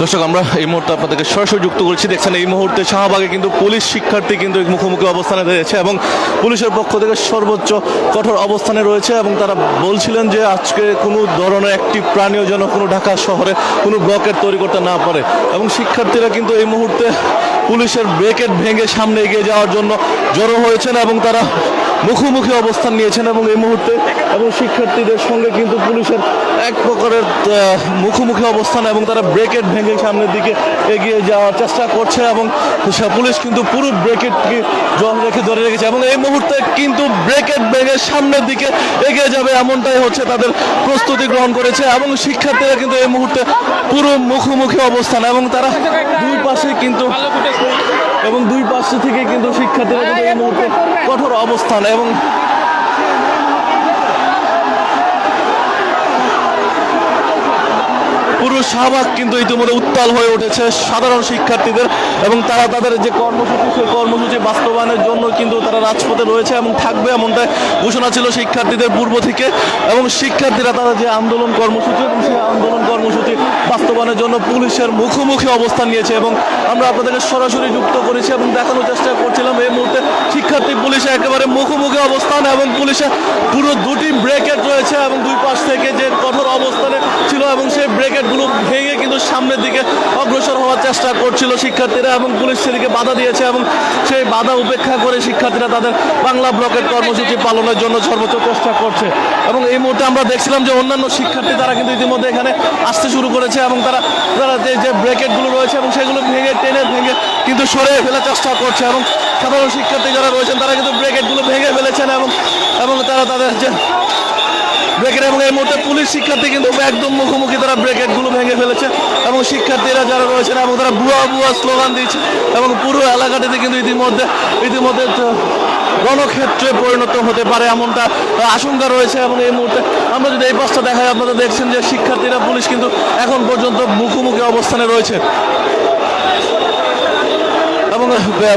দর্শক, আমরা এই মুহূর্তে আপনাদেরকে সরাসরি যুক্ত করছি। দেখছেন, এই মুহূর্তে শাহবাগে কিন্তু পুলিশ শিক্ষার্থী কিন্তু মুখোমুখি অবস্থানে রয়েছে এবং পুলিশের পক্ষ থেকে সর্বোচ্চ কঠোর অবস্থানে রয়েছে এবং তারা বলছিলেন যে আজকে কোনো ধরনের একটি প্রাণীও যেন কোনো ঢাকা শহরে কোনো ব্লকেট তৈরি করতে না পারে। এবং শিক্ষার্থীরা কিন্তু এই মুহূর্তে পুলিশের ব্রেকেট ভেঙে সামনে এগিয়ে যাওয়ার জন্য জড়ো হয়েছেন এবং তারা মুখোমুখি অবস্থান নিয়েছেন এবং এই মুহূর্তে এবং শিক্ষার্থীদের সঙ্গে কিন্তু পুলিশের এক প্রকারের মুখোমুখি অবস্থান এবং তারা ব্রেকেট ভেঙে সামনের দিকে এগিয়ে যাওয়ার চেষ্টা করছে এবং পুলিশ কিন্তু পুরো ব্রেকেটকে জল রেখে ধরে রেখেছে এবং এই মুহূর্তে কিন্তু ব্রেকেট ভেঙে সামনের দিকে এগিয়ে যাবে এমনটাই হচ্ছে তাদের প্রস্তুতি গ্রহণ করেছে এবং শিক্ষার্থীরা কিন্তু এই মুহূর্তে পুরো মুখোমুখি অবস্থান এবং তারা দুই পাশে কিন্তু এবং দুই পাশে থেকে কিন্তু শিক্ষার্থীরা কিন্তু এই মুহূর্তে কঠোর অবস্থান এবং পুরো শাহবাগ কিন্তু ইতিমধ্যে উত্তাল হয়ে উঠেছে সাধারণ শিক্ষার্থীদের এবং তারা তাদের যে কর্মসূচি, সেই কর্মসূচি বাস্তবায়নের জন্য কিন্তু তারা রাজপথে রয়েছে এবং থাকবে এমনটাই ঘোষণা ছিল শিক্ষার্থীদের পূর্ব থেকে এবং শিক্ষার্থীরা তারা যে আন্দোলন কর্মসূচি এবং সেই আন্দোলন কর্মসূচি বাস্তবায়নের জন্য পুলিশের মুখোমুখি অবস্থান নিয়েছে এবং আমরা আপনাদেরকে সরাসরি যুক্ত করেছি এবং দেখানোর চেষ্টা করছিলাম। এই মুহূর্তে শিক্ষার্থী পুলিশে একেবারে মুখোমুখি অবস্থান এবং পুলিশে পুরো দুটি ব্রেকেট রয়েছে এবং দুই পাশ থেকে যে কঠোর অবস্থানে ছিল এবং সেই ব্রেকেটগুলো ভেঙে কিন্তু সামনের দিকে অগ্রসর হওয়ার চেষ্টা করছিল শিক্ষার্থীরা এবং পুলিশ সেদিকে বাধা দিয়েছে এবং সেই বাধা উপেক্ষা করে শিক্ষার্থীরা তাদের বাংলা ব্লকের কর্মসূচি পালনের জন্য সর্বোচ্চ চেষ্টা করছে। এবং এই মুহূর্তে আমরা দেখছিলাম যে অন্যান্য শিক্ষার্থী তারা কিন্তু ইতিমধ্যে এখানে আসতে শুরু করেছে এবং তারা তারা যে ব্রেকেটগুলো রয়েছে এবং সেগুলো ভেঙে টেনে ভেঙে কিন্তু সরে ফেলার চেষ্টা করছে এবং সাধারণ শিক্ষার্থী যারা রয়েছেন, তারা কিন্তু ব্রেকেটগুলো ভেঙে ফেলেছেন এবং এবং তারা তাদের যে ব্রেকেট এবং এই মুহূর্তে পুলিশ শিক্ষার্থী কিন্তু একদম মুখোমুখি তারা ব্রেকেটগুলো ভেঙে ফেলেছে এবং শিক্ষার্থীরা যারা রয়েছেন এবং তারা বুয়া বুয়া স্লোগান দিয়েছে এবং পুরো এলাকাটিতে কিন্তু ইতিমধ্যে ইতিমধ্যে তো রণক্ষেত্রে পরিণত হতে পারে এমনটা আশঙ্কা রয়েছে এবং এই মুহূর্তে আমরা যদি এই পাশটা দেখাই, আপনারা দেখছেন যে শিক্ষার্থীরা, পুলিশ কিন্তু এখন পর্যন্ত মুখোমুখি অবস্থানে রয়েছে।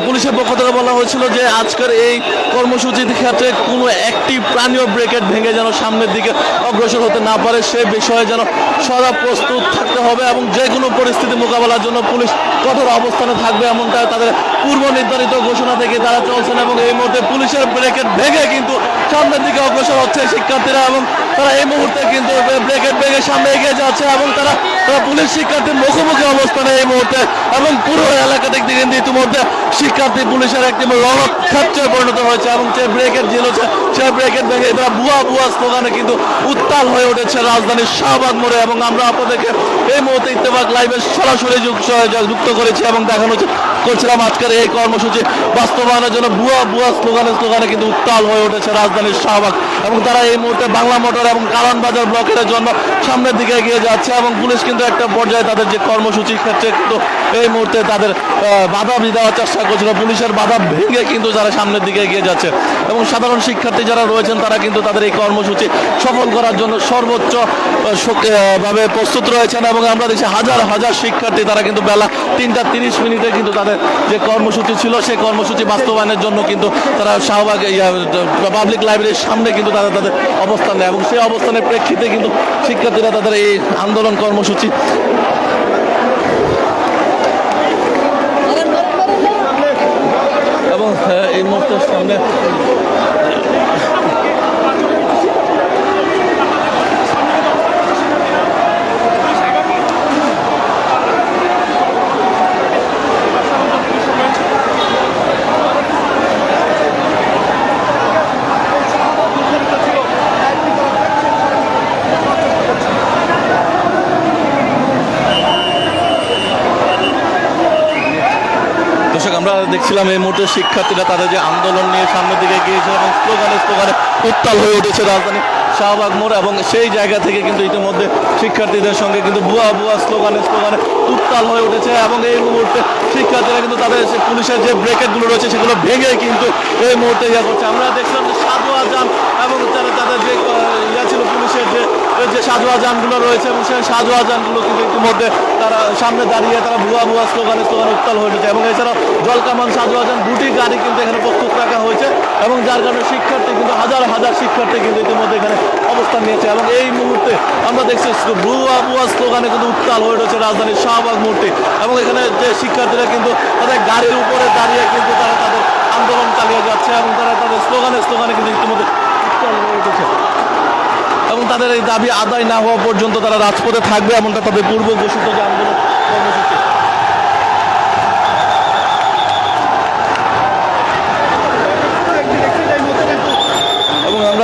পুলিশের পক্ষ থেকে বলা হয়েছিল যে আজকের এই কর্মসূচির ক্ষেত্রে কোনো একটি প্রাণীয় ব্রেকেট ভেঙে যেন সামনের দিকে অগ্রসর হতে না পারে, সে বিষয়ে যেন সদা প্রস্তুত থাকতে হবে এবং যে কোনো পরিস্থিতি মোকাবেলার জন্য পুলিশ কঠোর অবস্থানে থাকবে এমনটা তাদের পূর্ব নির্ধারিত ঘোষণা থেকে তারা চলছেন এবং এই মুহূর্তে পুলিশের ব্রেকেট ভেঙে কিন্তু সামনের দিকে অগ্রসর হচ্ছে শিক্ষার্থীরা এবং তারা এই মুহূর্তে কিন্তু ব্রেকেট ভেঙে সামনে এগিয়ে যাচ্ছে এবং তারা তারা পুলিশ শিক্ষার্থীর মুখোমুখি অবস্থানে এই মুহূর্তে এবং পুরো এলাকা এলাকাতে কিন্তু ইতিমধ্যে শিক্ষার্থী পুলিশের একটি রণক্ষেত্রে পরিণত হয়েছে এবং যে ব্রেকেট ঝিলেছে সে ব্রেকেট ভেঙে তারা ভুয়া ভুয়া স্লোগানে কিন্তু উত্তাল হয়ে উঠেছে রাজধানীর শাহবাগ মোড়ে এবং আমরা আপনাদেরকে এই মুহূর্তে ইত্তেফাক লাইভে সরাসরি যুক্ত করেছি এবং দেখানো করছিলাম আজকের এই কর্মসূচি বাস্তবায়নের জন্য বুয়া বুয়া স্লোগানে স্লোগানে কিন্তু উত্তাল হয়ে উঠেছে রাজধানীর শাহবাগ। এবং তারা এই মুহূর্তে বাংলা মোটর এবং কারণ বাজার ব্লকের জন্য সামনের দিকে এগিয়ে যাচ্ছে এবং পুলিশ কিন্তু একটা পর্যায়ে তাদের যে কর্মসূচির ক্ষেত্রে কিন্তু এই মুহূর্তে তাদের বাধা দেওয়ার চেষ্টা করছিল। পুলিশের বাধা ভেঙে কিন্তু যারা সামনের দিকে এগিয়ে যাচ্ছে। এবং সাধারণ শিক্ষার্থী যারা রয়েছেন, তারা কিন্তু তাদের এই কর্মসূচি সফল করার জন্য সর্বোচ্চ ভাবে প্রস্তুত রয়েছেন এবং আমরা দেখছি হাজার হাজার শিক্ষার্থী তারা কিন্তু বেলা তিনটা তিরিশ মিনিটে কিন্তু তাদের যে কর্মসূচি ছিল সেই কর্মসূচি বাস্তবায়নের জন্য কিন্তু তারা শাহবাগ পাবলিক লাইব্রেরির সামনে কিন্তু তারা তাদের অবস্থান নেয় এবং সেই অবস্থানের প্রেক্ষিতে কিন্তু শিক্ষার্থীরা তাদের এই আন্দোলন কর্মসূচি এবং আহ, এই মুহূর্তের সামনে দর্শক আমরা দেখছিলাম এই মুহূর্তে শিক্ষার্থীরা তাদের যে আন্দোলন নিয়ে সামনের দিকে গিয়েছে এবং স্লোগানে স্লোগানে উত্তাল হয়ে উঠেছে রাজধানী শাহবাগ মোড় এবং সেই জায়গা থেকে কিন্তু ইতিমধ্যে শিক্ষার্থীদের সঙ্গে কিন্তু বুয়া বুয়া স্লোগানে স্লোগানে উত্তাল হয়ে উঠেছে এবং এই মুহূর্তে শিক্ষার্থীরা কিন্তু তাদের পুলিশের যে ব্রেকেটগুলো রয়েছে সেগুলো ভেঙে কিন্তু এই মুহূর্তে ইয়ে করছে। আমরা দেখছিলাম যে সাধু আজান এবং তারা তাদের যে ইয়া ছিল পুলিশের যে যে সাজোয়া যানগুলো রয়েছে এবং সেই সাজোয়া যানগুলো কিন্তু ইতিমধ্যে তারা সামনে দাঁড়িয়ে তারা ভুয়া ভুয়া স্লোগানে স্লোগানে উত্তাল হয়ে উঠেছে। এবং এছাড়াও জলকামান সাজোয়া যান দুটি গাড়ি কিন্তু এখানে প্রস্তুত রাখা হয়েছে এবং যার কারণে শিক্ষার্থী কিন্তু হাজার হাজার শিক্ষার্থী কিন্তু ইতিমধ্যে এখানে অবস্থান নিয়েছে। এবং এই মুহূর্তে আমরা দেখছি ভুয়া ভুয়া স্লোগানে কিন্তু উত্তাল হয়ে উঠেছে রাজধানীর শাহবাগ মূর্তি। এবং এখানে যে শিক্ষার্থীরা কিন্তু তাদের গাড়ির উপরে দাঁড়িয়ে কিন্তু তারা তাদের আন্দোলন চালিয়ে যাচ্ছে এবং তারা তাদের স্লোগানে স্লোগানে কিন্তু ইতিমধ্যে উত্তাল হয়ে উঠেছে। এবং তাদের এই দাবি আদায় না হওয়া পর্যন্ত তারা রাজপথে থাকবে, এমনটা তাদের পূর্ব ঘোষিত যে আন্দোলন কর্মসূচি।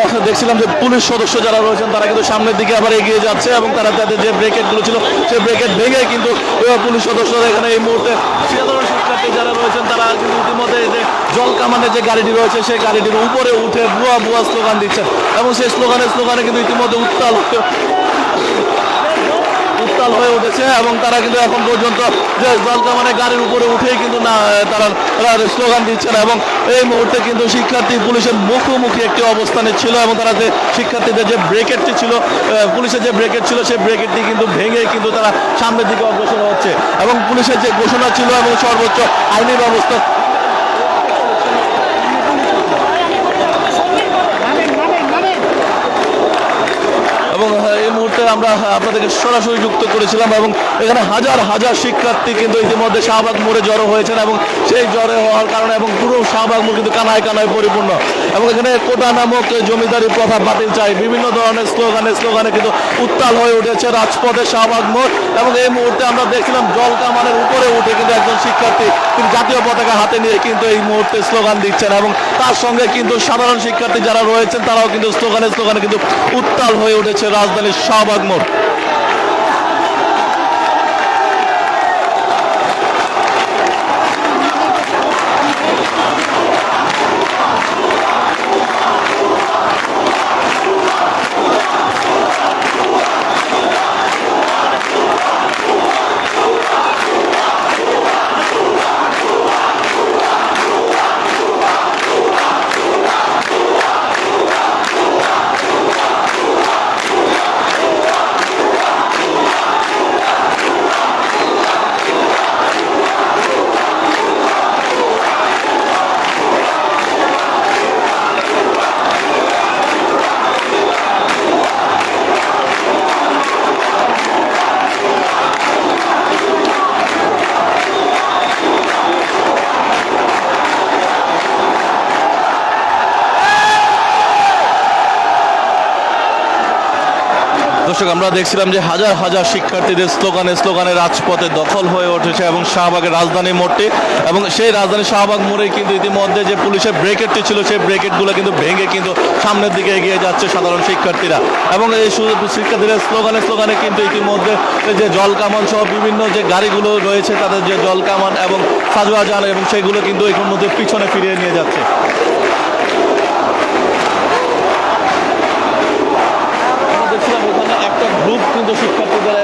আমরা দেখছিলাম যে পুলিশ সদস্য যারা রয়েছেন, তারা কিন্তু সামনের দিকে আবার এগিয়ে যাচ্ছে এবং তারা তাদের যে ব্রেকেটগুলো ছিল সেই ব্রেকেট ভেঙে কিন্তু পুলিশ সদস্যরা এখানে এই মুহূর্তে সাধারণ যারা রয়েছেন, তারা কিন্তু ইতিমধ্যে জল কামানের যে গাড়িটি রয়েছে, সেই গাড়িটির উপরে উঠে বুয়া বুয়া স্লোগান দিচ্ছেন। এবং সেই স্লোগানের, স্লোগানে কিন্তু ইতিমধ্যে উত্তাল উত্তাল হয়ে উঠেছে এবং তারা কিন্তু এখন পর্যন্ত যে জলকামানে গাড়ির উপরে উঠেই কিন্তু না তারা স্লোগান দিচ্ছেন এবং এই মুহূর্তে কিন্তু শিক্ষার্থী পুলিশের মুখোমুখি একটি অবস্থানে ছিল এবং তারা যে শিক্ষার্থীদের যে ব্রেকেটটি ছিল পুলিশের যে ব্রেকেট ছিল সেই ব্রেকেটটি কিন্তু ভেঙে কিন্তু তারা সামনের দিকে অগ্রসর হচ্ছে এবং পুলিশের যে ঘোষণা ছিল এবং সর্বোচ্চ আইনি ব্যবস্থা এবং মুহূর্তে আমরা আপনাদেরকে সরাসরি যুক্ত করেছিলাম এবং এখানে হাজার হাজার শিক্ষার্থী কিন্তু ইতিমধ্যে শাহবাগ মোড়ে জড়ো হয়েছেন এবং সেই জ্বরে হওয়ার কারণে এবং পুরো শাহবাগ মোড় কিন্তু কানায় কানায় পরিপূর্ণ। এবং এখানে কোটা নামক জমিদারি প্রথা বাতিল চাই। বিভিন্ন ধরনের স্লোগানে স্লোগানে কিন্তু উত্তাল হয়ে উঠেছে রাজপথে শাহবাগ মোড় এবং এই মুহূর্তে আমরা দেখছিলাম জল কামানের উপরে উঠে কিন্তু একজন শিক্ষার্থী তিনি জাতীয় পতাকা হাতে নিয়ে কিন্তু এই মুহূর্তে স্লোগান দিচ্ছেন এবং তার সঙ্গে কিন্তু সাধারণ শিক্ষার্থী যারা রয়েছেন তারাও কিন্তু স্লোগানে স্লোগানে কিন্তু উত্তাল হয়ে উঠেছে রাজধানীর শাহবাগ মোড় দর্শক, আমরা দেখছিলাম যে হাজার হাজার শিক্ষার্থীদের স্লোগানে স্লোগানে রাজপথে দখল হয়ে উঠেছে এবং শাহবাগের রাজধানী মোড়টি। এবং সেই রাজধানী শাহবাগ মোড়ে কিন্তু ইতিমধ্যে যে পুলিশের ব্রেকেটটি ছিল, সেই ব্রেকেটগুলো কিন্তু ভেঙে কিন্তু সামনের দিকে এগিয়ে যাচ্ছে সাধারণ শিক্ষার্থীরা। এবং এই শিক্ষার্থীদের স্লোগানে স্লোগানে কিন্তু ইতিমধ্যে যে জল কামান সহ বিভিন্ন যে গাড়িগুলো রয়েছে, তাদের যে জল কামান এবং সাজোয়া যান এবং সেগুলো কিন্তু এখান মধ্যে পিছনে ফিরিয়ে নিয়ে যাচ্ছে আমরা দেখছিলাম ওখানে একটা গ্রুপ কিন্তু শিক্ষার্থীদের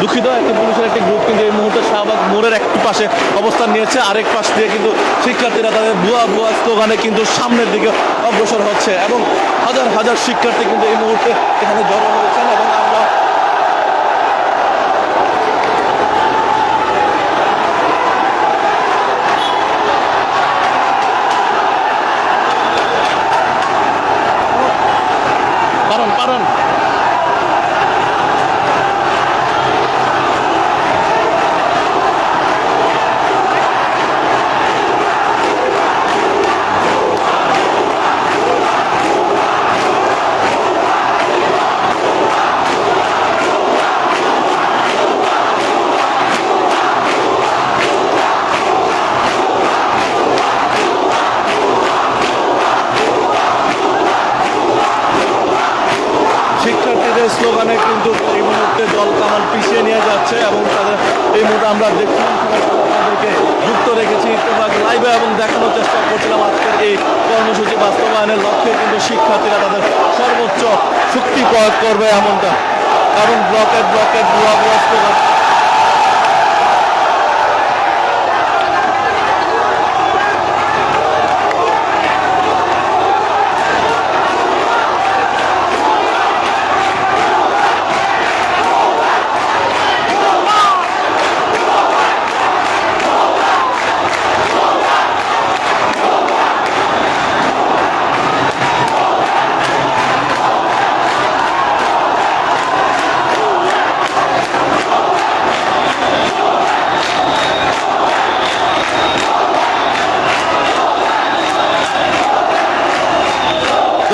দুঃখিত, একটি পুলিশের একটি গ্রুপ কিন্তু এই মুহূর্তে শাহবাগ মোড়ের একটি পাশে অবস্থান নিয়েছে। আরেক পাশ দিয়ে কিন্তু শিক্ষার্থীরা তাদের ভুয়া বুয়া স্লোগানে কিন্তু সামনের দিকে অগ্রসর হচ্ছে এবং হাজার হাজার শিক্ষার্থী কিন্তু এই মুহূর্তে এখানে জড়ো হয়েছেন এবং আমরা পারেন পারেন শিক্ষার্থীদের স্লোগানে কিন্তু এই মুহূর্তে জল কামাল পিছিয়ে নিয়ে যাচ্ছে এবং তাদের এই মুহূর্তে আমরা দেখছিলাম তাদেরকে যুক্ত রেখেছি। ইত্তেফাক লাইভে এবং দেখানোর চেষ্টা করছিলাম আজকের এই কর্মসূচি বাস্তবায়নের লক্ষ্যে, কিন্তু শিক্ষার্থীরা তাদের সর্বোচ্চ শক্তি প্রয়োগ করবে এমনটা। এবং ব্লকের ব্লকের ব্লক বুয়া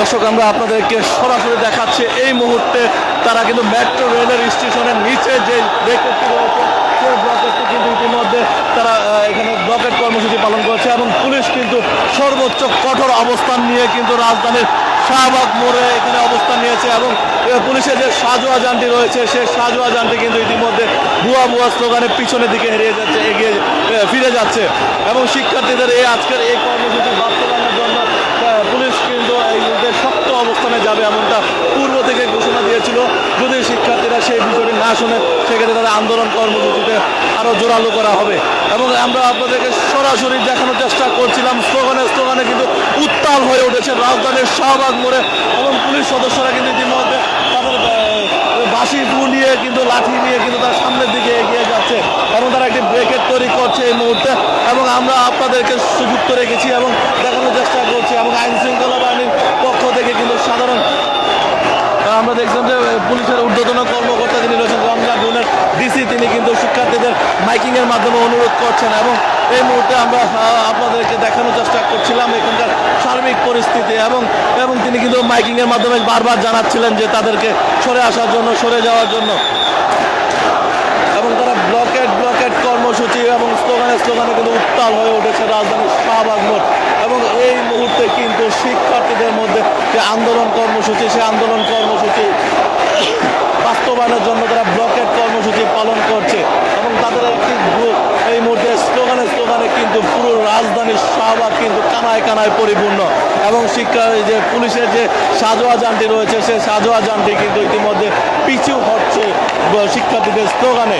দর্শক, আমরা আপনাদেরকে সরাসরি দেখাচ্ছি এই মুহূর্তে তারা কিন্তু মেট্রো রেলের স্টেশনের নিচে যে ব্রেকেটটি রয়েছে সেই ব্লকেটটি কিন্তু ইতিমধ্যে তারা এখানে ব্লকেট কর্মসূচি পালন করছে এবং পুলিশ কিন্তু সর্বোচ্চ কঠোর অবস্থান নিয়ে কিন্তু রাজধানীর শাহবাগ মোড়ে এখানে অবস্থান নিয়েছে এবং পুলিশের যে সাজোয়া যানটি রয়েছে সেই সাজোয়া যানটি কিন্তু ইতিমধ্যে ভুয়া ভুয়া স্লোগানের পিছনের দিকে হেরিয়ে যাচ্ছে, এগিয়ে ফিরে যাচ্ছে এবং শিক্ষার্থীদের এই আজকের এই কর্মসূচি বাস্তবায়নের জন্য পুলিশ কিন্তু এই শক্ত অবস্থানে যাবে এমনটা পূর্ব থেকে ঘোষণা দিয়েছিল। যদি শিক্ষার্থীরা সেই বিষয়টি না শোনে, সেক্ষেত্রে তাদের আন্দোলন কর্মসূচিতে আরও জোরালো করা হবে। এবং আমরা আপনাদেরকে সরাসরি দেখানোর চেষ্টা করছিলাম। স্লোগানে স্লোগানে কিন্তু উত্তাল হয়ে উঠেছে রাজধানীর শাহবাগ মোড়ে। এবং পুলিশ সদস্যরা কিন্তু ইতিমধ্যে তাদের ফু নিয়ে কিন্তু লাঠি নিয়ে কিন্তু তার সামনের দিকে এগিয়ে যাচ্ছে। এবং তারা একটি ব্রেকেট তৈরি করছে এই মুহূর্তে। এবং আমরা আপনাদেরকে সুযুক্ত রেখেছি এবং দেখানোর চেষ্টা করছি এবং আইন শৃঙ্খলা বাহিনীর পক্ষ থেকে কিন্তু সাধারণ। আমরা দেখছিলাম যে পুলিশের ঊর্ধ্বতন কর্মকর্তা যিনি রয়েছেন, রমজান জুনের ডিসি, তিনি কিন্তু শিক্ষার্থীদের মাইকিংয়ের মাধ্যমে অনুরোধ করছেন এবং এই মুহূর্তে আমরা আপনাদেরকে দেখানোর চেষ্টা করছিলাম এখানকার সার্বিক পরিস্থিতি এবং এবং তিনি কিন্তু মাইকিংয়ের মাধ্যমে বারবার জানাচ্ছিলেন যে তাদেরকে সরে আসার জন্য, সরে যাওয়ার জন্য। এবং তারা ব্লকেট ব্লকেট কর্মসূচি এবং স্লোগানে স্লোগানে কিন্তু উত্তাল হয়ে উঠেছে রাজধানীর শাহবাগ মোড়। এবং এই মুহূর্তে কিন্তু শিক্ষার্থীদের মধ্যে যে আন্দোলন কর্মসূচি, সেই আন্দোলন কর্মসূচি বাস্তবায়নের জন্য তারা ব্লকেট কর্মসূচি পালন করছে এবং তাদের একটি গ্রুপ এই মুহূর্তে স্লোগানে স্লোগানে কিন্তু পুরো রাজধানীর শাহবাগ কিন্তু কানায় কানায় পরিপূর্ণ এবং শিক্ষা যে পুলিশের যে সাজোয়া যানটি রয়েছে, সেই সাজোয়া যানটি কিন্তু ইতিমধ্যে পিছু হচ্ছে শিক্ষার্থীদের স্লোগানে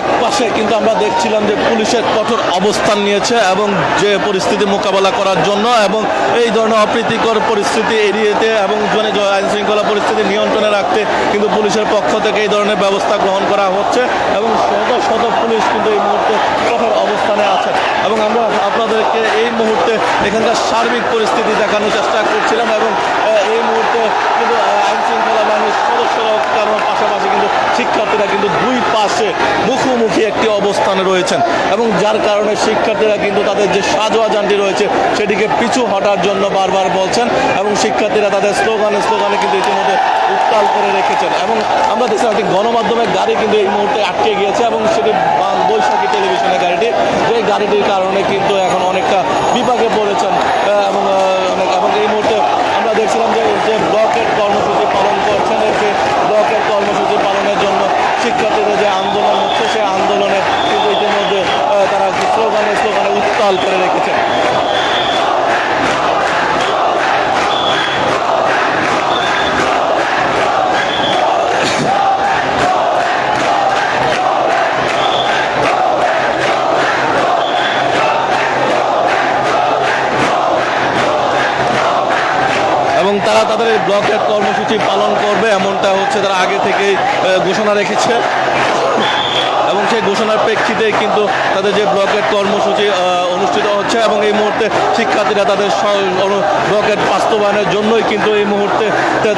এক পাশে কিন্তু আমরা দেখছিলাম যে পুলিশের কঠোর অবস্থান নিয়েছে এবং যে পরিস্থিতি মোকাবেলা করার জন্য এবং এই ধরনের অপ্রীতিকর পরিস্থিতি এড়িয়েতে এবং মানে আইন শৃঙ্খলা পরিস্থিতি নিয়ন্ত্রণে রাখতে কিন্তু পুলিশের পক্ষ থেকে এই ধরনের ব্যবস্থা গ্রহণ করা হচ্ছে এবং শত শত পুলিশ কিন্তু এই মুহূর্তে কঠোর অবস্থানে আছে এবং আমরা আপনাদেরকে এই মুহূর্তে এখানকার সার্বিক পরিস্থিতি দেখানোর চেষ্টা করছিলাম এবং এই মুহূর্তে কিন্তু আইন শৃঙ্খলা বাহিনীর সদস্যরাও কারণ পাশাপাশি কিন্তু শিক্ষার্থীরা কিন্তু দুই পাশে মুখোমুখি একটি অবস্থানে রয়েছেন এবং যার কারণে শিক্ষার্থীরা কিন্তু তাদের যে সাজোয়া যানটি রয়েছে, সেটিকে পিছু হটার জন্য বারবার বলছেন এবং শিক্ষার্থীরা তাদের স্লোগানে স্লোগানে কিন্তু ইতিমধ্যে উত্তাল করে রেখেছেন। এবং আমরা দেখছিলাম একটি গণমাধ্যমের গাড়ি কিন্তু এই মুহূর্তে আটকে গিয়েছে এবং সেটি বৈশাখী টেলিভিশনের গাড়িটি, যে গাড়িটির কারণে কিন্তু এখন অনেকটা বিপাকে পড়েছেন এবং অনেক, এবং এই মুহূর্তে আমরা দেখছিলাম যে যে ব্লকের কর্মসূচি পালন করছেন, যে ব্লকের কর্মসূচি পালনের জন্য শিক্ষার্থীদের যে আন্দোলন হচ্ছে সেই আন্দোলনে কিন্তু ইতিমধ্যে আহ, তারা স্লোগানে উত্তাল করে রেখেছেন। এবং তারা তাদের ব্লকের কর্মসূচি পালন করবে, এমনটা হচ্ছে তারা আগে থেকেই ঘোষণা রেখেছে। এবং সেই ঘোষণার প্রেক্ষিতে কিন্তু তাদের যে ব্লকেট কর্মসূচি অনুষ্ঠিত হচ্ছে এবং এই মুহূর্তে শিক্ষার্থীরা তাদের ব্লকেট বাস্তবায়নের জন্যই কিন্তু এই মুহূর্তে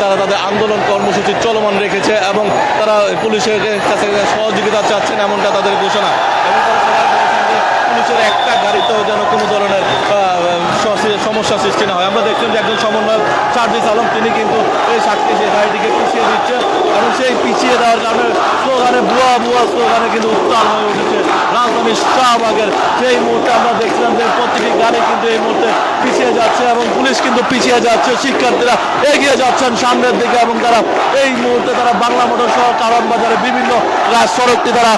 তারা তাদের আন্দোলন কর্মসূচি চলমান রেখেছে এবং তারা পুলিশের কাছে সহযোগিতা চাচ্ছেন এমনটা তাদের ঘোষণা। এবং পুলিশের একটা গাড়িতেও যেন কোনো ধরনের সমস্যা সৃষ্টি না হয়। আমরা দেখছেন যে একজন সমন্বয়ক সার্ভিস আলম, তিনি কিন্তু এই সাক্ষী সেই গাড়িটিকে পিছিয়ে দিচ্ছে। এবং সেই পিছিয়ে দেওয়ার কারণে স্লোগানে বুয়া বুয়া স্লোগানে কিন্তু উত্তাল হয়ে উঠেছে রাজধানীর শাহবাগের। সেই মুহূর্তে আমরা দেখছিলাম যে প্রতিটি গাড়ি কিন্তু এই মুহূর্তে পিছিয়ে যাচ্ছে এবং পুলিশ কিন্তু পিছিয়ে যাচ্ছে। শিক্ষার্থীরা এগিয়ে যাচ্ছেন সামনের দিকে এবং তারা এই মুহূর্তে তারা বাংলা মোটর সহ কারণ বাজারে বিভিন্ন সড়কটি তারা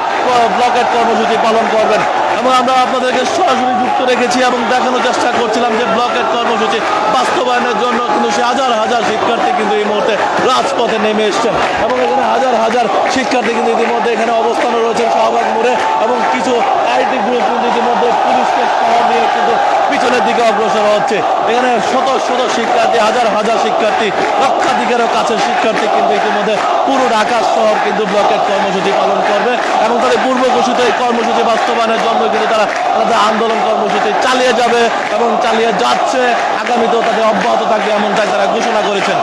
ব্লকেট কর্মসূচি পালন করবেন। এবং আমরা আপনাদেরকে সরাসরি যুক্ত রেখেছি এবং দেখানোর চেষ্টা করছিলাম যে ব্লকের কর্মসূচি বাস্তবায়নের জন্য কিন্তু সে হাজার হাজার শিক্ষার্থী কিন্তু এই মুহূর্তে রাজপথে নেমে এসছেন। এবং এখানে হাজার হাজার শিক্ষার্থী কিন্তু ইতিমধ্যে এখানে অবস্থানে রয়েছেন শাহবাগ মোড়ে এবং কিছু আইটি গ্রুপ কিন্তু ইতিমধ্যে পুলিশকে নিয়ে কিন্তু পিছনের দিকে অগ্রসর হচ্ছে। এখানে শত শত শিক্ষার্থী, হাজার হাজার শিক্ষার্থী, লক্ষাধিকেরও কাছের শিক্ষার্থী কিন্তু ইতিমধ্যে পুরো ঢাকা শহর কিন্তু ব্লকের কর্মসূচি পালন করবে এবং তাদের পূর্ব ঘোষিত এই কর্মসূচি বাস্তবায়নের জন্য কিন্তু তারা তাদের আন্দোলন কর্মসূচি চালিয়ে যাবে এবং চালিয়ে যাচ্ছে। আগামীতেও তাদের অব্যাহত থাকবে এমনটাই তারা ঘোষণা করেছেন।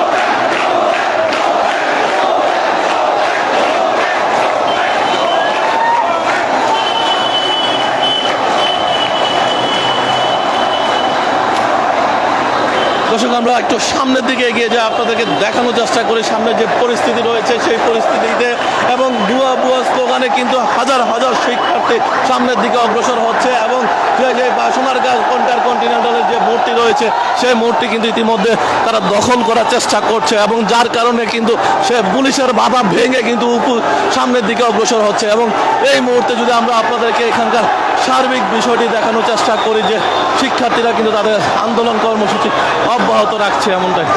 দর্শক, আমরা একটু সামনের দিকে এগিয়ে যাই, আপনাদেরকে দেখানোর চেষ্টা করি। সামনে যে পরিস্থিতি রয়েছে, সেই পরিস্থিতিতে এবং বুয়া বুয়া স্লোগানে কিন্তু হাজার হাজার শিক্ষার্থী সামনের দিকে অগ্রসর হচ্ছে এবং যে সোনারগাঁ কন্টার কন্টিনেন্টালের যে মূর্তি রয়েছে, সেই মূর্তি কিন্তু ইতিমধ্যে তারা দখল করার চেষ্টা করছে এবং যার কারণে কিন্তু সে পুলিশের বাধা ভেঙে কিন্তু সামনের দিকে অগ্রসর হচ্ছে এবং এই মুহূর্তে যদি আমরা আপনাদেরকে এখানকার সার্বিক বিষয়টি দেখানোর চেষ্টা করি যে শিক্ষার্থীরা কিন্তু তাদের আন্দোলন কর্মসূচি অব্যাহত রাখছে এমনটাই।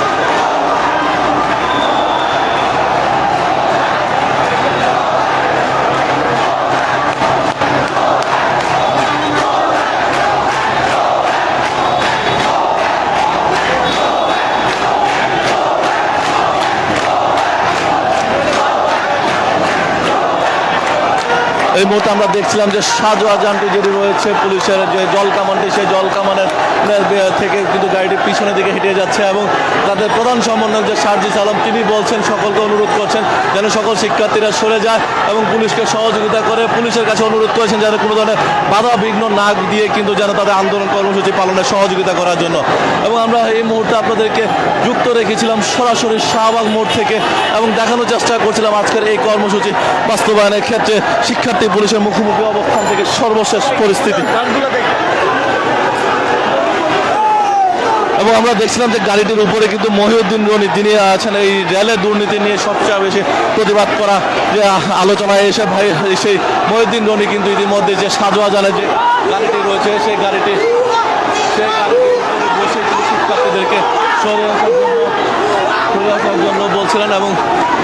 এই মুহূর্তে আমরা দেখছিলাম যে শাহজাহানটি যেটি রয়েছে পুলিশের যে জল কামানটি সেই জল কামানের থেকে কিন্তু গাড়িটি পিছনের দিকে হেঁটে যাচ্ছে এবং তাদের প্রধান সমন্বয়ক যে সার্জিস আলম তিনি বলছেন, সকলকে অনুরোধ করছেন যেন সকল শিক্ষার্থীরা সরে যায় এবং পুলিশকে সহযোগিতা করে পুলিশের কাছে অনুরোধ করেছেন যেন কোনো ধরনের বাধা বিঘ্ন না দিয়ে কিন্তু যেন তাদের আন্দোলন কর্মসূচি পালনে সহযোগিতা করার জন্য। এবং আমরা এই মুহূর্তে আপনাদেরকে যুক্ত রেখেছিলাম সরাসরি শাহবাগ মোড় থেকে এবং দেখানোর চেষ্টা করছিলাম আজকের এই কর্মসূচি বাস্তবায়নের ক্ষেত্রে শিক্ষার্থী পুলিশের মুখোমুখি অবস্থান থেকে সর্বশেষ পরিস্থিতি। এবং আমরা দেখছিলাম যে গাড়িটির উপরে কিন্তু মহিউদ্দিন রনি তিনি আছেন এই রেলের দুর্নীতি নিয়ে সবচেয়ে বেশি প্রতিবাদ করা যে আলোচনায় এসে ভাই, সেই মহিউদ্দিন রনি কিন্তু ইতিমধ্যে যে সাজোয়াজানের যে গাড়িটি রয়েছে, সেই গাড়িটি সেই গাড়িটির বসে শিক্ষার্থীদেরকে। সরে আসার জন্য আসার জন্য বলছিলেন এবং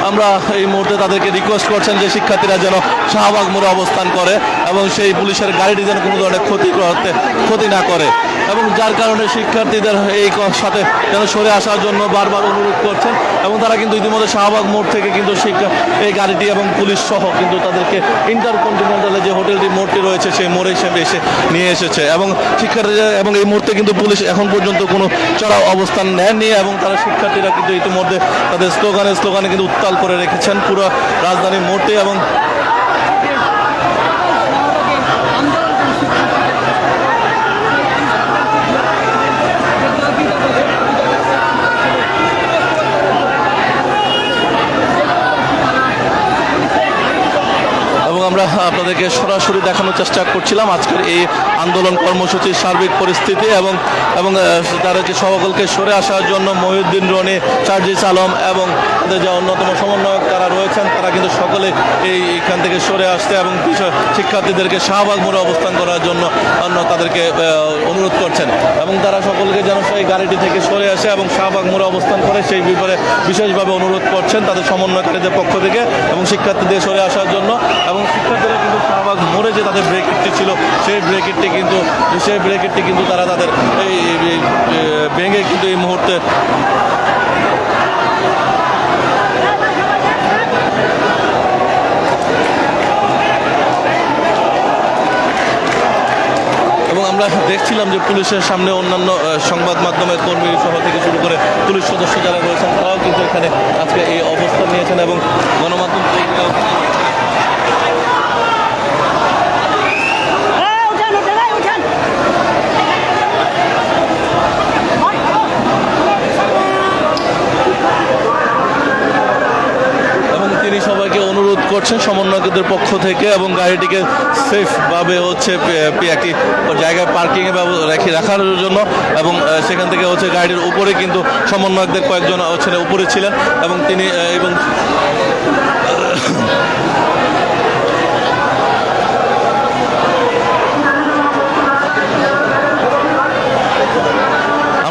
আমরা এই মুহূর্তে তাদেরকে রিকোয়েস্ট করছেন যে শিক্ষার্থীরা যেন শাহবাগ মোড়ে অবস্থান করে এবং সেই পুলিশের গাড়িটি যেন কোনো ধরনের ক্ষতি করতে ক্ষতি না করে। এবং যার কারণে শিক্ষার্থীদের এই সাথে যেন সরে আসার জন্য বারবার অনুরোধ করছেন এবং তারা কিন্তু ইতিমধ্যে শাহবাগ মোড় থেকে কিন্তু শিক্ষা এই গাড়িটি এবং পুলিশ সহ কিন্তু তাদেরকে ইন্টারকন্টিনেন্টালে যে হোটেলটি মোড়টি রয়েছে, সেই মোড়ে হিসেবে এসে নিয়ে এসেছে। এবং শিক্ষার্থীরা এবং এই মুহূর্তে কিন্তু পুলিশ এখন পর্যন্ত কোনো চড়াও অবস্থান নেননি এবং তারা শিক্ষার্থীরা কিন্তু ইতিমধ্যে তাদের স্লোগানে স্লোগানে কিন্তু উত্তাল করে রেখেছেন। পুরো রাজধানীর মোড়টি এবং এবং আমরা আপনাদেরকে সরাসরি দেখানোর চেষ্টা করছিলাম আজকের এই আন্দোলন কর্মসূচির সার্বিক পরিস্থিতি এবং এবং তারা যে সকলকে সরে আসার জন্য মহিউদ্দিন রনি, সার্জিস আলম এবং যে অন্যতম সমন্বয়ক তারা রয়েছেন, তারা কিন্তু সকলে এই এখান থেকে সরে আসতে এবং শিক্ষার্থীদেরকে শাহবাগ মোড়ে অবস্থান করার জন্য অন্য তাদেরকে অনুরোধ করছেন। এবং তারা সকলকে যেন সেই গাড়িটি থেকে সরে আসে এবং শাহবাগ মোড়ে অবস্থান করে সেই ব্যাপারে বিশেষভাবে অনুরোধ করছেন তাদের সমন্বয়কারীদের পক্ষ থেকে এবং শিক্ষার্থীদের সরে আসার জন্য এবং শিক্ষার্থীরা কিন্তু শাহবাগ মোড়ে যে তাদের ব্রেকেটটি ছিল, সেই ব্রেকেটটি কিন্তু, সেই ব্রেকেটটি কিন্তু তারা তাদের এই ভেঙে কিন্তু এই মুহূর্তে আমরা দেখছিলাম যে পুলিশের সামনে অন্যান্য সংবাদ মাধ্যমের কর্মী সহ থেকে শুরু করে পুলিশ সদস্য যারা রয়েছেন, তারাও কিন্তু এখানে আজকে এই অবস্থান নিয়েছেন এবং গণমাধ্যম কর্মীরাও এই উঠান উঠান এই উঠান এবং তিনি সবাইকে অনুরোধ করছেন সমন্বয়কদের পক্ষ থেকে এবং গাড়িটিকে সেফভাবে হচ্ছে একটি জায়গায় পার্কিংয়ে রেখে রাখার জন্য এবং সেখান থেকে হচ্ছে গাড়ির উপরে কিন্তু সমন্বয়কদের কয়েকজন হচ্ছে উপরে ছিলেন এবং তিনি এবং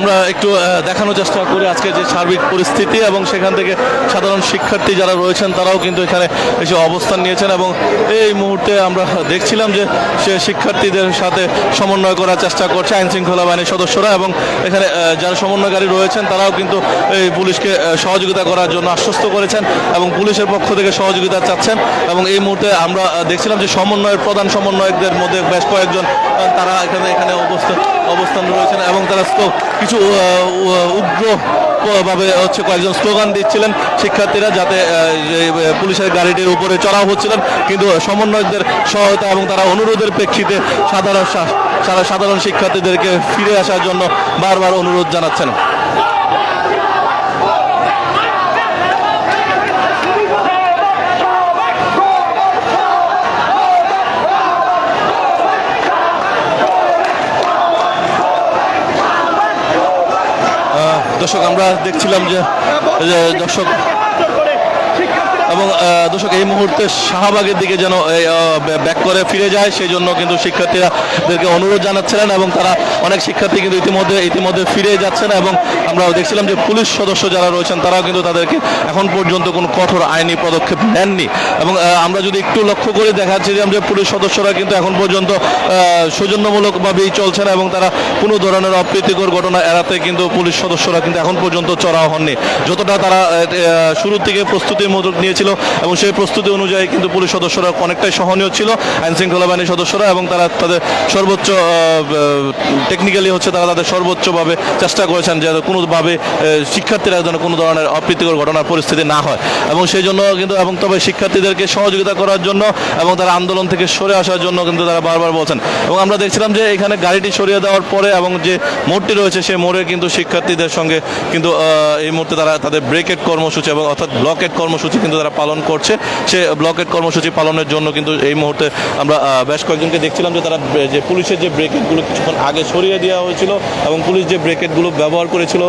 আমরা একটু দেখানোর চেষ্টা করি আজকে যে সার্বিক পরিস্থিতি এবং সেখান থেকে সাধারণ শিক্ষার্থী যারা রয়েছেন তারাও কিন্তু এখানে এসে অবস্থান নিয়েছেন এবং এই মুহূর্তে আমরা দেখছিলাম যে সে শিক্ষার্থীদের সাথে সমন্বয় করার চেষ্টা করছে আইন শৃঙ্খলা বাহিনীর সদস্যরা এবং এখানে যারা সমন্বয়কারী রয়েছেন তারাও কিন্তু এই পুলিশকে সহযোগিতা করার জন্য আশ্বস্ত করেছেন এবং পুলিশের পক্ষ থেকে সহযোগিতা চাচ্ছেন এবং এই মুহূর্তে আমরা দেখছিলাম যে সমন্বয়ের, প্রধান সমন্বয়কদের মধ্যে বেশ কয়েকজন তারা এখানে এখানে অবস্থান অবস্থান রয়েছেন এবং তারা কিছু আহ, উ- উগ্র ভাবে হচ্ছে কয়েকজন স্লোগান দিচ্ছিলেন শিক্ষার্থীরা যাতে পুলিশের গাড়িটির উপরে চড়াও হচ্ছিলেন। কিন্তু সমন্বয়কদের সহায়তা এবং তারা অনুরোধের প্রেক্ষিতে সাধারণ সাধারণ শিক্ষার্থীদেরকে ফিরে আসার জন্য বারবার অনুরোধ জানাচ্ছেন। দর্শক আমরা দেখছিলাম যে দর্শক এবং দর্শক, এই মুহূর্তে শাহবাগের দিকে যেন ব্যাক করে ফিরে যায় সেই জন্য কিন্তু শিক্ষার্থীরাদেরকে অনুরোধ জানাচ্ছিলেন এবং তারা অনেক শিক্ষার্থী কিন্তু ইতিমধ্যে ইতিমধ্যে ফিরে যাচ্ছেন এবং আমরা দেখছিলাম যে পুলিশ সদস্য যারা রয়েছেন, তারাও কিন্তু তাদেরকে এখন পর্যন্ত কোনো কঠোর আইনি পদক্ষেপ নেননি। এবং আমরা যদি একটু লক্ষ্য করে দেখাচ্ছি যে পুলিশ সদস্যরা কিন্তু এখন পর্যন্ত সৌজন্যমূলকভাবেই চলছে না এবং তারা কোনো ধরনের অপ্রীতিকর ঘটনা এড়াতে কিন্তু পুলিশ সদস্যরা কিন্তু এখন পর্যন্ত চড়াও হননি। যতটা তারা শুরুর থেকে প্রস্তুতির মতো নিয়েছিল এবং সেই প্রস্তুতি অনুযায়ী কিন্তু পুলিশ সদস্যরা অনেকটাই সহনীয় ছিল, আইন শৃঙ্খলা বাহিনীর সদস্যরা এবং তারা তাদের সর্বোচ্চ টেকনিক্যালি হচ্ছে তারা তাদের সর্বোচ্চভাবে চেষ্টা করেছেন যে কোনোভাবে শিক্ষার্থীরা যেন কোনো ধরনের অপ্রীতিকর ঘটনার পরিস্থিতি না হয়। এবং সেই জন্য কিন্তু, এবং তবে শিক্ষার্থীদেরকে সহযোগিতা করার জন্য এবং তারা আন্দোলন থেকে সরে আসার জন্য কিন্তু তারা বারবার বলছেন। এবং আমরা দেখছিলাম যে এখানে গাড়িটি সরিয়ে দেওয়ার পরে এবং যে মোড়টি রয়েছে সেই মোড়ে কিন্তু শিক্ষার্থীদের সঙ্গে কিন্তু এই মুহূর্তে তারা তাদের ব্রেকেট কর্মসূচি এবং অর্থাৎ ব্লকেট কর্মসূচি কিন্তু তারা পালন করছে, সে ব্লকেট কর্মসূচি পালনের জন্য কিন্তু এই মুহূর্তে আমরা বেশ কয়েকজনকে দেখছিলাম যে তারা, যে পুলিশের যে ব্রেকেটগুলো কিছুক্ষণ আগে সরিয়ে দেওয়া হয়েছিল এবং পুলিশ যে ব্রেকেটগুলো ব্যবহার করেছিল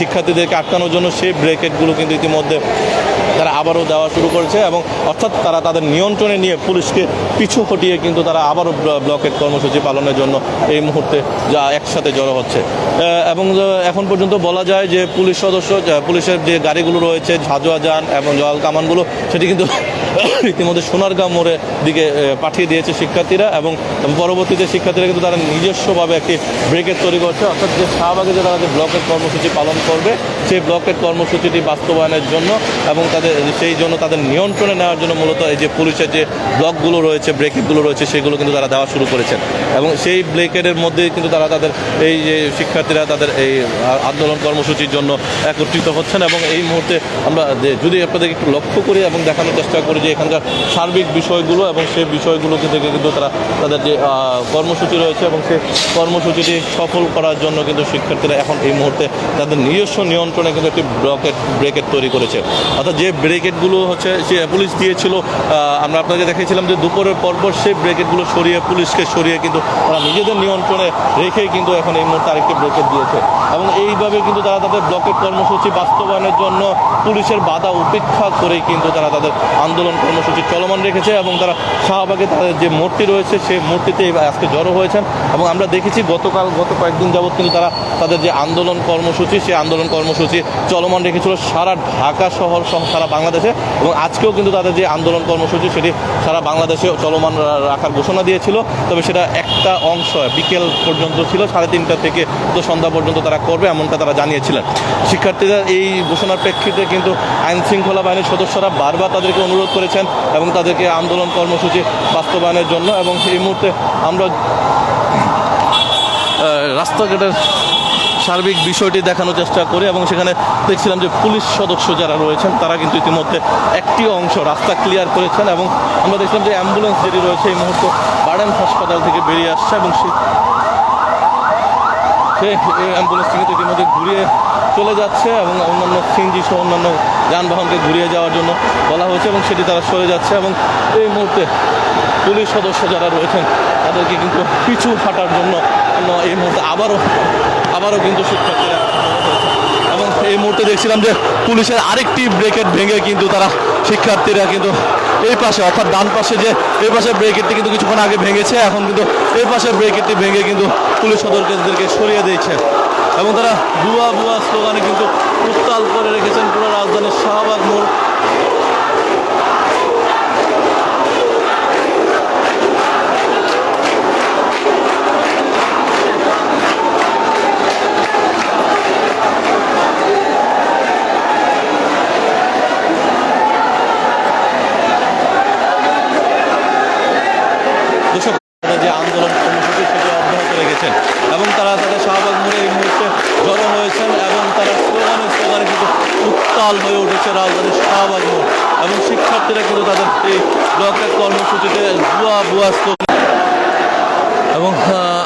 শিক্ষার্থীদেরকে আটকানোর জন্য সেই ব্রেকেটগুলো কিন্তু ইতিমধ্যে তারা আবারও দেওয়া শুরু করেছে এবং অর্থাৎ তারা তাদের নিয়ন্ত্রণে নিয়ে পুলিশকে পিছু হটিয়ে কিন্তু তারা আবারও ব্লকের কর্মসূচি পালনের জন্য এই মুহূর্তে যা একসাথে জড়ো হচ্ছে। এবং এখন পর্যন্ত বলা যায় যে পুলিশ সদস্য পুলিশের যে গাড়িগুলো রয়েছে ঝাঁজোয়া যান এবং জল কামানগুলো, সেটি কিন্তু ইতিমধ্যে সোনারগাঁও মোড়ে দিকে পাঠিয়ে দিয়েছে শিক্ষার্থীরা এবং পরবর্তীতে শিক্ষার্থীরা কিন্তু তারা নিজস্বভাবে একটি ব্রেকেট তৈরি করছে। অর্থাৎ যে শাহবাগে যে তারা যে ব্লকের কর্মসূচি পালন করবে, সেই ব্লকের কর্মসূচিটি বাস্তবায়নের জন্য এবং তাদের, সেই জন্য তাদের নিয়ন্ত্রণে নেওয়ার জন্য মূলত এই যে পুলিশের যে ব্লকগুলো রয়েছে ব্রেকেটগুলো রয়েছে, সেগুলো কিন্তু তারা দেওয়া শুরু করেছেন। এবং সেই ব্রেকেটের মধ্যে কিন্তু তারা তাদের, এই যে শিক্ষার্থীরা তাদের এই আন্দোলন কর্মসূচির জন্য একত্রিত হচ্ছেন এবং এই মুহূর্তে আমরা যদি আপনাদেরকে একটু লক্ষ্য করি এবং দেখানোর চেষ্টা করি যে এখানকার সার্বিক বিষয়গুলো এবং সে বিষয়গুলো থেকে কিন্তু তারা তাদের যে কর্মসূচি রয়েছে এবং সেই কর্মসূচিটি সফল করার জন্য কিন্তু শিক্ষার্থীরা এখন এই মুহূর্তে তাদের নিজস্ব নিয়ন্ত্রণে কিন্তু একটি ব্লকেট ব্রেকেট তৈরি করেছে। অর্থাৎ যে ব্রেকেটগুলো হচ্ছে সে পুলিশ দিয়েছিল আমরা আপনাকে দেখেছিলাম যে দুপুরের পরপর সেই ব্রেকেটগুলো সরিয়ে পুলিশকে সরিয়ে কিন্তু তারা নিজেদের নিয়ন্ত্রণে রেখেই কিন্তু এখন এই মুহূর্তে আরেকটি ব্রেকেট দিয়েছে। এবং এইভাবে কিন্তু তারা তাদের ব্লকেট কর্মসূচি বাস্তবায়নের জন্য পুলিশের বাধা উপেক্ষা করেই কিন্তু তারা তাদের আন্দোলন কর্মসূচি চলমান রেখেছে এবং তারা শাহবাগে তাদের যে মূর্তি রয়েছে, সেই মূর্তিতে আজকে জড়ো হয়েছেন। এবং আমরা দেখেছি গতকাল, গত কয়েকদিন যাবৎ কিন্তু তারা তাদের যে আন্দোলন কর্মসূচি, সেই আন্দোলন কর্মসূচি চলমান রেখেছিল সারা ঢাকা শহর সহ সারা বাংলাদেশে। এবং আজকেও কিন্তু তাদের যে আন্দোলন কর্মসূচি, সেটি সারা বাংলাদেশে চলমান রাখার ঘোষণা দিয়েছিল। তবে সেটা একটা অংশ বিকেল পর্যন্ত ছিল, সাড়ে তিনটা থেকে তো সন্ধ্যা পর্যন্ত তারা করবে, এমনটা তারা জানিয়েছিলেন। শিক্ষার্থীরা এই ঘোষণার প্রেক্ষিতে কিন্তু আইন শৃঙ্খলা বাহিনীর সদস্যরা বারবার তাদেরকে অনুরোধ করেছেন এবং তাদেরকে আন্দোলন কর্মসূচি বাস্তবায়নের জন্য এবং এই মুহূর্তে আমরা রাস্তাঘাটের সার্বিক বিষয়টি দেখানোর চেষ্টা করি এবং সেখানে দেখছিলাম যে পুলিশ সদস্য যারা রয়েছেন, তারা কিন্তু ইতিমধ্যে একটি অংশ রাস্তা ক্লিয়ার করেছেন এবং আমরা দেখছিলাম যে অ্যাম্বুলেন্স যেটি রয়েছে এই মুহূর্তে বার্ডেন হাসপাতাল থেকে বেরিয়ে আসছে এবং সে সে এই অ্যাম্বুলেন্সটি কিন্তু ইতিমধ্যে ঘুরিয়ে চলে যাচ্ছে এবং অন্যান্য সিএনজি সহ অন্যান্য যানবাহনকে ঘুরিয়ে যাওয়ার জন্য বলা হয়েছে এবং সেটি তারা সরে যাচ্ছে এবং এই মুহূর্তে পুলিশ সদস্য যারা রয়েছেন, তাদেরকে কিন্তু পিছু হাঁটার জন্য জন্য এই মুহূর্তে আবারও আবারও কিন্তু শিক্ষার্থীরা এবং এই মুহূর্তে দেখছিলাম যে পুলিশের আরেকটি ব্রেকেট ভেঙে কিন্তু তারা শিক্ষার্থীরা কিন্তু এই পাশে, অর্থাৎ ডান পাশে যে, এই পাশে ব্রেকেটটি কিন্তু কিছুক্ষণ আগে ভেঙেছে, এখন কিন্তু এই পাশে ব্রেকেটটি ভেঙে কিন্তু পুলিশ সদস্যদেরকে সরিয়ে দিয়েছে। এবং তারা ভুয়া ভুয়া স্লোগানে কিন্তু উত্তাল করে রেখেছেন পুরো রাজধানীর শাহবাগ মোড় দর্শক তারা যে আন্দোলন কর্মসূচি সেটি অব্যাহত রেখেছেন এবং তারা তাদের শাহবাগ মোড়ে এই মুহূর্তে জড়ো হয়েছেন এবং তারা স্লোগানে স্লোগানে কিন্তু উত্তাল হয়ে উঠেছে রাজধানীর শাহবাগ মোড় এবং শিক্ষার্থীরা কিন্তু তাদের এই ব্লকের কর্মসূচিতে বুয়া বুয়া স্লোগান এবং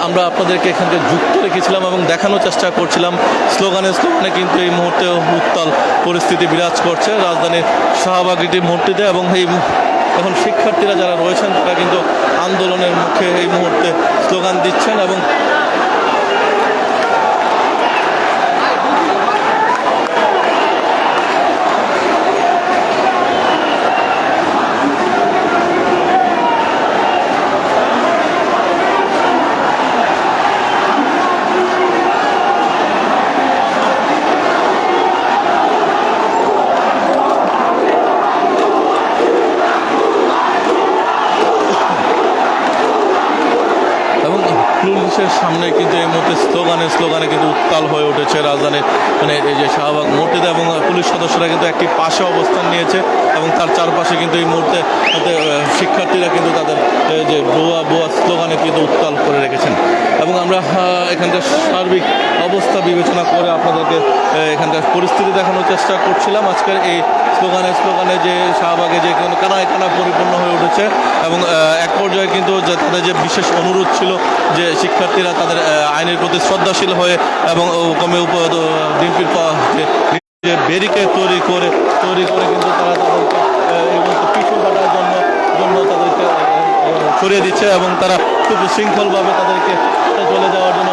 আমরা আপনাদেরকে এখানকে যুক্ত রেখেছিলাম এবং দেখানোর চেষ্টা করছিলাম। স্লোগানে স্লোগানে কিন্তু এই মুহূর্তে উত্তাল পরিস্থিতি বিরাজ করছে। রাজধানীর শাহবাগিটি মূর্তিতে এবং এই এখন শিক্ষার্থীরা যারা রয়েছেন, তারা কিন্তু আন্দোলনের মুখে এই মুহূর্তে স্লোগান দিচ্ছেন এবং সামনে কিন্তু এই মুহূর্তে স্লোগানে স্লোগানে কিন্তু উত্তাল হয়ে উঠেছে রাজধানী মানে এই যে শাহবাগ মূর্তিতে এবং পুলিশ সদস্যরা কিন্তু একটি পাশে অবস্থান নিয়েছে এবং তার চারপাশে কিন্তু এই মুহূর্তে শিক্ষার্থীরা কিন্তু তাদের যে বোয়া বোয়া স্লোগানে কিন্তু উত্তাল করে রেখেছেন। এবং আমরা এখানকার সার্বিক অবস্থা বিবেচনা করে আপনাদেরকে এখানকার পরিস্থিতি দেখানোর চেষ্টা করছিলাম। আজকের এই স্লোগানে স্লোগানে যে শাহবাগে যে কোনো কানায় কানা পরিপূর্ণ হয়ে উঠেছে এবং এক পর্যায়ে কিন্তু যে তাদের যে বিশেষ অনুরোধ ছিল যে শিক্ষার্থীরা তাদের আইনের প্রতি শ্রদ্ধাশীল হয়ে এবং কমে উপ ডিএমপির যে ব্যারিকেড তৈরি করে তৈরি করে কিন্তু তারা তাদেরকে পিছু কাটার জন্য জন্য তাদেরকে সরিয়ে দিচ্ছে এবং তারা খুব শৃঙ্খলভাবে তাদেরকে চলে যাওয়ার জন্য